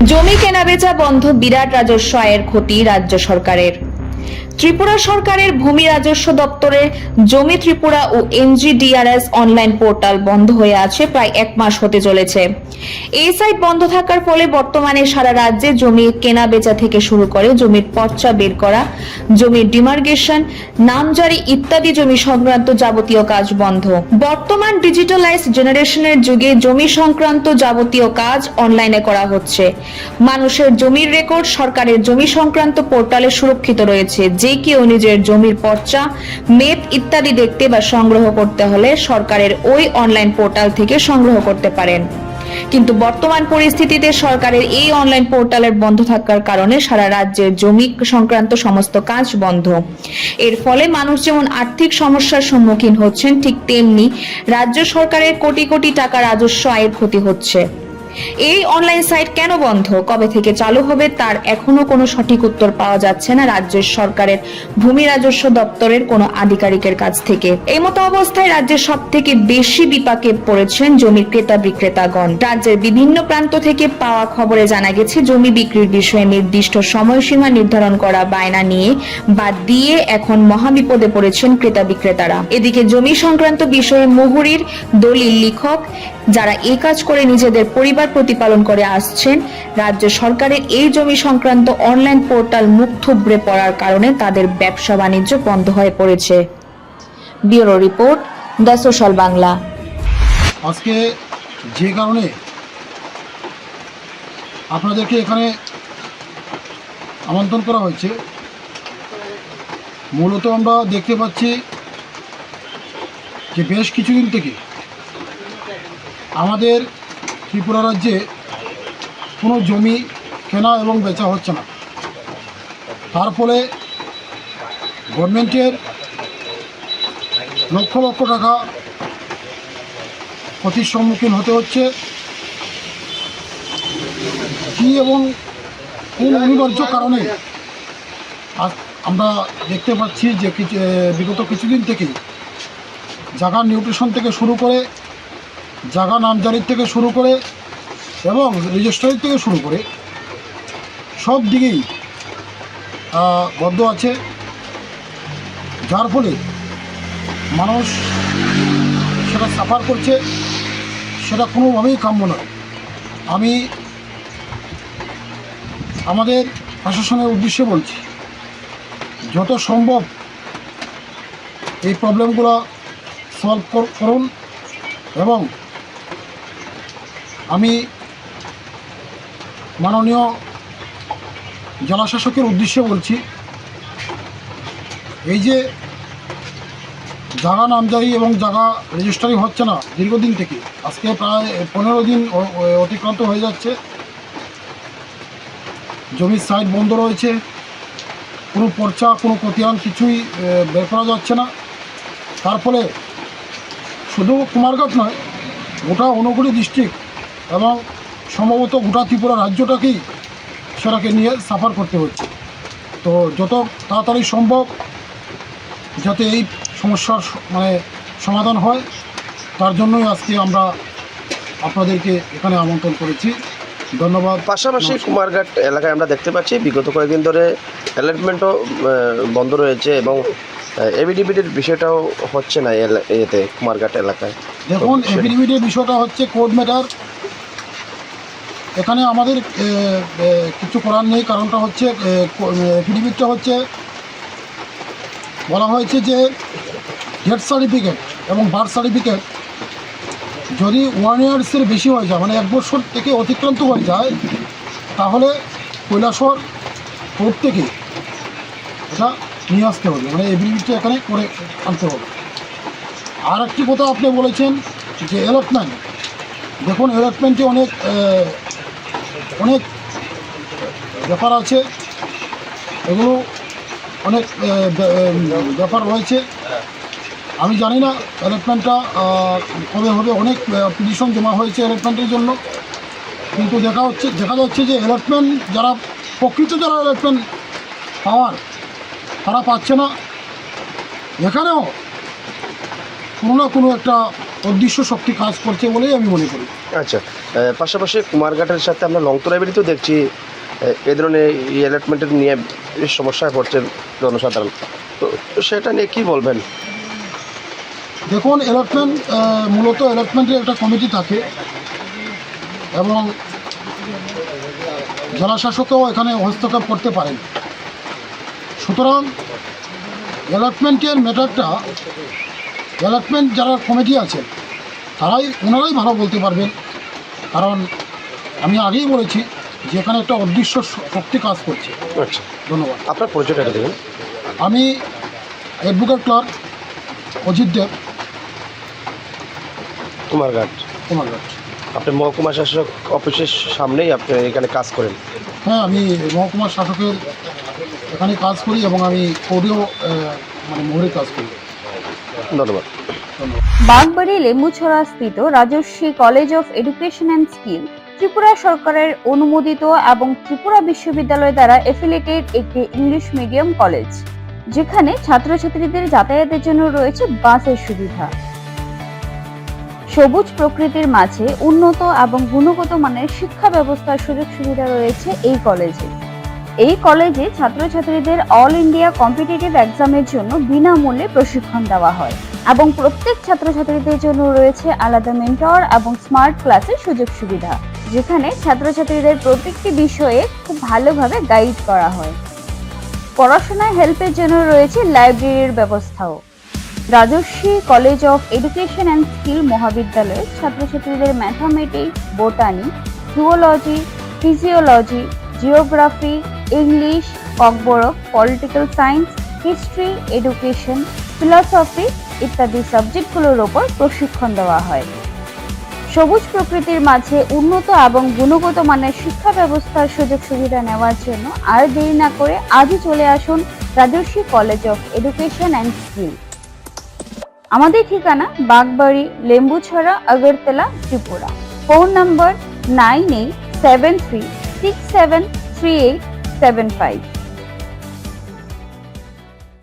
জমি কেনাবেচা বন্ধ বিরাট রাজস্ব আয়ের ক্ষতি রাজ্য সরকারের। ত্রিপুরা সরকারের ভূমি রাজস্ব দপ্তরের জমি ত্রিপুরা ও এনজিডিআরএস অনলাইন পোর্টাল বন্ধ হয়ে আছে, প্রায় এক মাস হতে চলেছে। এই সাইট বন্ধ থাকার ফলে বর্তমানে সারা রাজ্যে জমি কেনা বেচা থেকে শুরু করে জমির পর্চা বের করা জমির ডিমার্গেশন, নামজারি ইত্যাদি জমি সংক্রান্ত যাবতীয় কাজ বন্ধ। বর্তমান ডিজিটালাইজ জেনারেশনের যুগে জমি সংক্রান্ত যাবতীয় কাজ অনলাইনে করা হচ্ছে। মানুষের জমির রেকর্ড সরকারের জমি সংক্রান্ত পোর্টালে সুরক্ষিত রয়েছে, যে কেউ নিজের জমির পর্চা মেপ ইত্যাদি দেখতে বা সংগ্রহ করতে হলে সরকারের ওই অনলাইন পোর্টাল থেকে সংগ্রহ করতে পারেন। কিন্তু বর্তমান পরিস্থিতিতে সরকারের এই অনলাইন পোর্টালের বন্ধ থাকার কারণে সারা রাজ্যের জমি সংক্রান্ত সমস্ত কাজ বন্ধ। এর ফলে মানুষ যেমন আর্থিক সমস্যার সম্মুখীন হচ্ছেন, ঠিক তেমনি রাজ্য সরকারের কোটি কোটি টাকা রাজস্ব আয়ের ক্ষতি হচ্ছে। এই অনলাইন সাইট কেন বন্ধ? কবে থেকে চালু হবে? তার এখনও কোনো সঠিক উত্তর পাওয়া যাচ্ছে না রাজ্যের সরকারের, ভূমি রাজস্ব দপ্তরের কোনো আধিকারিকের কাছ থেকে। এই মতো অবস্থায় রাজ্যের সব থেকে বেশি বিপাকে পড়েছেন জমির ক্রেতা বিক্রেতাগণ। রাজ্যের বিভিন্ন প্রান্ত থেকে পাওয়া খবরে জানা গেছে, জমি বিক্রির বিষয়ে নির্দিষ্ট সময়সীমা নির্ধারণ করা বায়না নিয়ে বা দিয়ে এখন মহাবিপদে পড়েছেন ক্রেতা বিক্রেতারা। এদিকে জমি সংক্রান্ত বিষয়ে মুহুরির দলিল লিখক, যারা এই কাজ করে নিজেদের পরিবার প্রতিপালন করে আসছেন। রাজ্য সরকারের এই জমি সংক্রান্ত অনলাইন পোর্টাল মুখ থুবড়ে পড়ার কারণে তাদের ব্যবসা বাণিজ্য বন্ধ হয়ে পড়েছে। Bureau report the social Bangla. আজকে যে কারণে আপনাদেরকে এখানে আমন্ত্রণ করা হয়েছে, মূলত আমরা দেখতে পাচ্ছি যে বেশ কিছুদিন থেকে আমাদের ত্রিপুরা রাজ্যে কোনো জমি কেনা এবং বেচা হচ্ছে না। তার ফলে গভর্নমেন্টের লক্ষ লক্ষ টাকা ক্ষতির সম্মুখীন হতে হচ্ছে। কি এবং কোন অনিবার্য কারণে? আমরা দেখতে পাচ্ছি যে বিগত কিছুদিন থেকে জায়গা নিউট্রিশন থেকে শুরু করে জায়গা নামজারির থেকে শুরু করে এবং রেজিস্ট্রারি থেকে শুরু করে সব দিকেই বদ্ধ আছে। যার ফলে মানুষ সেটা সাফার করছে, সেটা কোনোভাবেই কাম্য নয়। আমি আমাদের প্রশাসনের উদ্দেশ্যে বলছি, যত সম্ভব এই প্রবলেমগুলো সলভ করুন এবং আমি মাননীয় জেলাশাসকের উদ্দেশ্যে বলছি, এই যে জাগা নামজারি এবং জাগা রেজিস্ট্রারি হচ্ছে না দীর্ঘদিন থেকে, আজকে প্রায় পনেরো দিন অতিক্রান্ত হয়ে যাচ্ছে। জমির সাইড বন্ধ রয়েছে, কোনো পর্চা, কোনো খতিয়ান কিছুই বের করা যাচ্ছে না। তার ফলে শুধু কুমারঘাট নয়, গোটা অনুগুলি ডিস্ট্রিক্ট এবং সম্ভবত গোটা ত্রিপুরা রাজ্যটাকেই সেটাকে নিয়ে সাফার করতে হচ্ছে। তো যত তাড়াতাড়ি সম্ভব যাতে এই সমস্যার মানে সমাধান হয় তার জন্যই আজকে আমরা আপনাদেরকে এখানে আমন্ত্রণ করেছি। ধন্যবাদ। পাশাপাশি কুমারঘাট এলাকায় আমরা দেখতে পাচ্ছি বিগত কয়েকদিন ধরে অ্যালার্টমেন্টও বন্ধ রয়েছে এবং এবিডিবিটির বিষয়টাও হচ্ছে না এতে কুমারঘাট এলাকায়। দেখুন এফিডেভিটের বিষয়টা হচ্ছে কোড ম্যাটার। এখানে আমাদের কিছু করার নেই, কারণটা হচ্ছে এফিডেভিটটা হচ্ছে, বলা হয়েছে যে ডেথ সার্টিফিকেট এবং বার্থ সার্টিফিকেট যদি ওয়ান ইয়ার্সের বেশি হয়ে যায় মানে এক বছর থেকে অতিক্রান্ত হয়ে যায়, তাহলে কৈলাসর থেকে এটা নিয়ে আসতে হবে। মানে এফিডেভিটটা এখানে করে আনতে হবে। আর একটি কথা আপনি বলেছেন যে অ্যালটমেন্ট দেখুন অ্যালটমেন্টে অনেক অনেক ব্যাপার আছে, এগুলো অনেক ব্যাপার রয়েছে। আমি জানি না অ্যালটমেন্টটা কবে হবে, অনেক পিটিশন জমা হয়েছে অ্যালটমেন্টের জন্য। কিন্তু দেখা হচ্ছে, দেখা যাচ্ছে যে অ্যালটমেন্ট যারা, প্রকৃত যারা অ্যালটমেন্ট পাওয়ার, তারা পাচ্ছে না। এখানেও কোনো না কোনো একটা অদৃশ্য শক্তি কাজ করছে বলেই আমি মনে করি। আচ্ছা পাশাপাশি কুমারঘাটের সাথে আমরা লংতরা এবিডিতেও দেখছি এই ধরনের অ্যালার্টমেন্টের নিয়ে বেশ সমস্যায় পড়ছে জনসাধারণ। তো সেটা নিয়ে কি বলবেন? দেখুন অ্যালটমেন্ট মূলত অ্যালটমেন্টের একটা কমিটি থাকে এবং জেলাশাসকও এখানে হস্তক্ষেপ করতে পারেন। সুতরাং অ্যালটমেন্টের ম্যাটারটা অ্যালটমেন্ট যারা কমিটি আছে তারাই ওনারাই ভালো বলতে পারবেন। কারণ আমি আগেই বলেছি যে এখানে একটা অদৃশ্য শক্তি কাজ করছে। আচ্ছা। ধন্যবাদ। আপনার পরিচয়টা দেবেন। আমি অ্যাডভোকেট ক্লার্ক অজিত দেব। কুমারঘাট কুমারঘাট আপনি মহকুমা শাসক অফিসের সামনেই আপনি এখানে কাজ করেন। হ্যাঁ আমি মহকুমা শাসকের এখানে কাজ করি এবং আমি কোর্টেও মানে মোহরে কাজ করি। ধন্যবাদ। বাগবাড়ি লেম্বুছড়া স্থিত Rajasvi college of education and skill, Tripura সরকারের অনুমোদিত এবং ত্রিপুরা বিশ্ববিদ্যালয় দ্বারা এফিলিয়েটেড একটি ইংলিশ মিডিয়াম কলেজ, যেখানে ছাত্রছাত্রীদের যাতায়াতের জন্য রয়েছে বাসের সুবিধা। সবুজ প্রকৃতির মাঝে উন্নত এবং গুণগত মানের শিক্ষা ব্যবস্থার সুযোগ সুবিধা রয়েছে এই কলেজে। এই কলেজে ছাত্রছাত্রীদের অল ইন্ডিয়া কম্পিটিটিভ এক্সামের জন্য বিনামূল্যে প্রশিক্ষণ দেওয়া হয় এবং প্রত্যেক ছাত্রছাত্রীদের জন্য রয়েছে আলাদা মেন্টর এবং স্মার্ট ক্লাসের সুযোগ সুবিধা, যেখানে ছাত্রছাত্রীদের প্রত্যেকটি বিষয়ে খুব ভালোভাবে গাইড করা হয়। পড়াশোনায় হেল্পের জন্য রয়েছে লাইব্রেরির ব্যবস্থাও। Rajasvi college of education and skill মহাবিদ্যালয়ে ছাত্রছাত্রীদের mathematics botany zoology physiology geography English Kokborok political science history education philosophy ইত্যাদি সাবজেক্টগুলোর ওপর প্রশিক্ষণ দেওয়া হয়। সবুজ প্রকৃতির মাঝে উন্নত এবং গুণগত মানের শিক্ষা ব্যবস্থার সুযোগ সুবিধা নেওয়ার জন্য আর দেরি না করে আজই চলে আসুন Rajasvi college of education and skill আমাদের ঠিকানা Bagbari, Lembucherra, Agartala, Tripura. Phone number nine eight seven three six seven three eight seven five